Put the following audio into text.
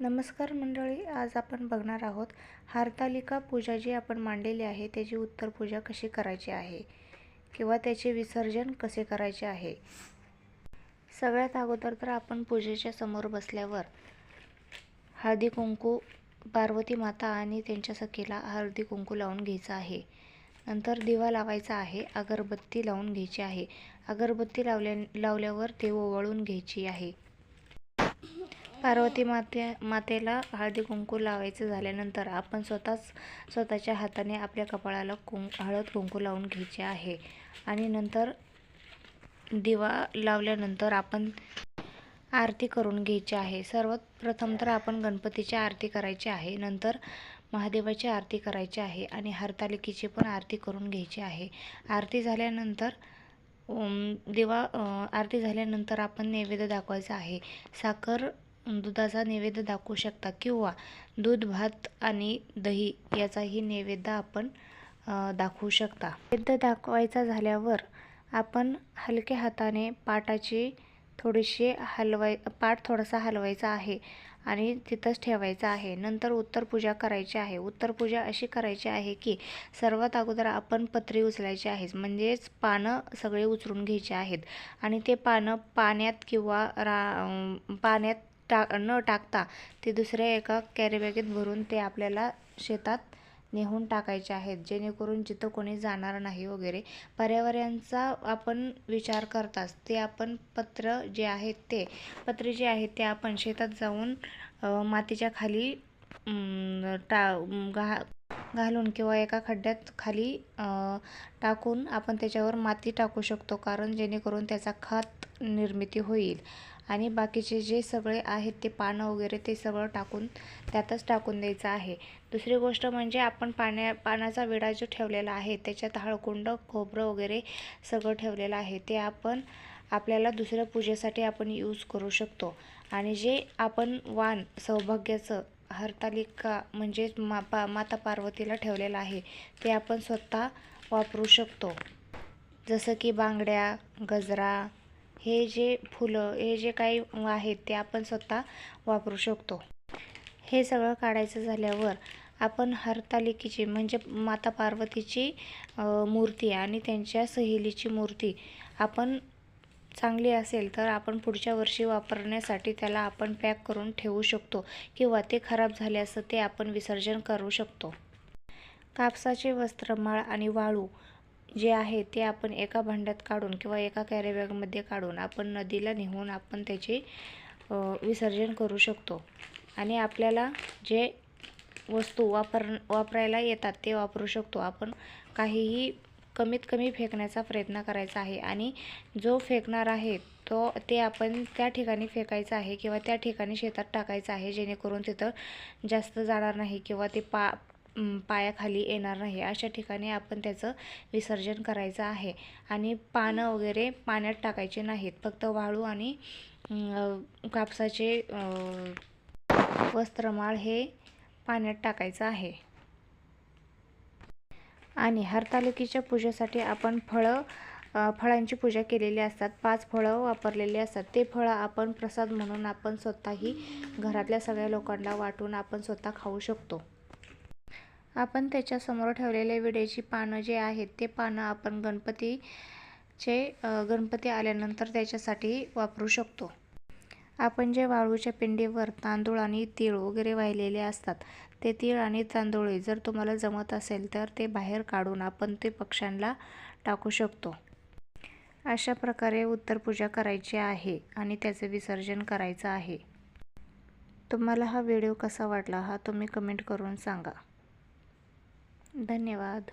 नमस्कार मंडळी आज आपण बघणार आहोत हार्तालिका पूजा जी आपण मांडलेली आहे त्याची उत्तर पूजा कशी करायची आहे किंवा त्याचे विसर्जन कसे करायचे आहे. सगळ्यात अगोदर तर आपण पूजेच्या समोर बसल्यावर हळदी कुंकू पार्वती माता आणि त्यांच्या सखीला हळदी कुंकू लावून घ्यायचं आहे. नंतर दिवा लावायचा आहे अगरबत्ती लावून घ्यायची आहे. अगरबत्ती लावल्या लावल्यावर ते ओवाळून घ्यायची आहे. पार्वती माते मातेला हळदी कुंकू लावायचं झाल्यानंतर आपण स्वतःच स्वतःच्या हाताने आपल्या कपाळाला कुं हळद कुंकू लावून घ्यायचे आहे. आणि नंतर दिवा लावल्यानंतर आपण आरती करून घ्यायची आहे. सर्वात प्रथम तर आपण गणपतीची आरती करायची आहे. नंतर महादेवाची आरती करायची आहे आणि हरतालिकेची पण आरती करून घ्यायची आहे. आरती झाल्यानंतर दिवा आरती झाल्यानंतर आपण नैवेद्य दाखवायचा आहे. साखर दुधाचा नैवेद्य दाखवू शकता किंवा दूध भात आणि दही याचाही नैवेद्य आपण दाखवू शकता. नैवेद्य दाखवायचा झाल्यावर आपण हलक्या हाताने पाटाची थोडीशी हलवाय पाठ थोडासा हलवायचा आहे आणि तिथंच ठेवायचा आहे. नंतर उत्तर पूजा करायची आहे. उत्तर पूजा अशी करायची आहे की सर्वात अगोदर आपण पत्री उचलायची आहे म्हणजेच पानं सगळे उचलून घ्यायचे आहेत. आणि ते पानं पाण्यात किंवा रा पाण्यात टा न टाकता ते दुसऱ्या एका कॅरीबॅगेत भरून ते आपल्याला शेतात नेहून टाकायचे आहेत. जेणेकरून जिथं कोणी जाणार नाही वगैरे पर्यावरणाचा आपण विचार करताच. ते आपण पत्र जे आहेत ते पत्रे जे आहेत ते आपण शेतात जाऊन मातीच्या खाली टा घा घालून किंवा एका खड्ड्यात खाली टाकून आपण त्याच्यावर माती टाकू शकतो कारण जेणेकरून त्याचा खत निर्मिती होईल. आणि बाकीचे जे सगळे आहेत ते पानं वगैरे ते सगळं टाकून त्यातच टाकून द्यायचं आहे. दुसरी गोष्ट म्हणजे आपण पाण्या पाण्याचा विडा जो ठेवलेला आहे त्याच्यात हळकुंड खोबरं वगैरे सगळं ठेवलेलं आहे ते आपण आपल्याला दुसऱ्या पूजेसाठी आपण यूज करू शकतो. आणि जे आपण वाण सौभाग्याचं हरतालिका म्हणजेच मा पा माता पार्वतीला ठेवलेलं आहे. ते आपण स्वतः वापरू शकतो. जसं की बांगड्या गजरा हे जे फुलं हे जे काही आहेत ते आपण स्वतः वापरू शकतो. हे सगळं काढायचं झाल्यावर आपण हरतालिकेची म्हणजे माता पार्वतीची मूर्ती आणि त्यांच्या सहेलीची मूर्ती आपण चांगली असेल तर आपण पुढच्या वर्षी वापरण्यासाठी त्याला आपण पॅक करून ठेवू शकतो किंवा ते खराब झाले असं ते आपण विसर्जन करू शकतो. कापसाचे वस्त्रमाळ आणि वाळू जे आहे ते आपण एका भांड्यात काढून किंवा एका कॅरीबॅगमध्ये काढून आपण नदीला नेऊन आपण त्याचे विसर्जन करू शकतो. आणि आपल्याला जे वस्तू वापर वापरायला येतात ते वापरू शकतो. आपण काहीही कमीत कमी फेकण्याचा प्रयत्न करायचा आहे. आणि जो फेकणार आहे तो ते आपण त्या ठिकाणी फेकायचं आहे किंवा त्या ठिकाणी शेतात टाकायचं आहे जेणेकरून तिथं जास्त जाणार नाही किंवा ते पा पायाखाली येणार नाही. अशा ठिकाणी आपण त्याचं विसर्जन करायचं आहे. आणि पानं वगैरे पाण्यात टाकायचे नाहीत. फक्त वाळू आणि कापसाचे वस्त्रमाळ हे पाण्यात टाकायचं आहे. आणि हरतालिकेच्या पूजेसाठी आपण फळं फळांची पूजा केलेली असतात. पाच फळं वापरलेली असतात. ते फळं आपण प्रसाद म्हणून आपण स्वतःही घरातल्या सगळ्या लोकांना वाटून आपण स्वतः खाऊ शकतो. आपण त्याच्यासमोर ठेवलेले विड्याची पानं जे आहेत ते पानं आपण गणपतीचे गणपती आल्यानंतर त्याच्यासाठी वापरू शकतो. आपण जे वाळूच्या पिंडीवर तांदूळ आणि तीळ वगैरे वाहिलेले असतात ते तीळ आणि तांदूळ जर तुम्हाला जमत असेल तर ते बाहेर काढून आपण ते पक्ष्यांना टाकू शकतो. अशा प्रकारे उत्तरपूजा करायची आहे आणि त्याचं विसर्जन करायचं आहे. तुम्हाला हा व्हिडिओ कसा वाटला हा तुम्ही कमेंट करून सांगा. धन्यवाद.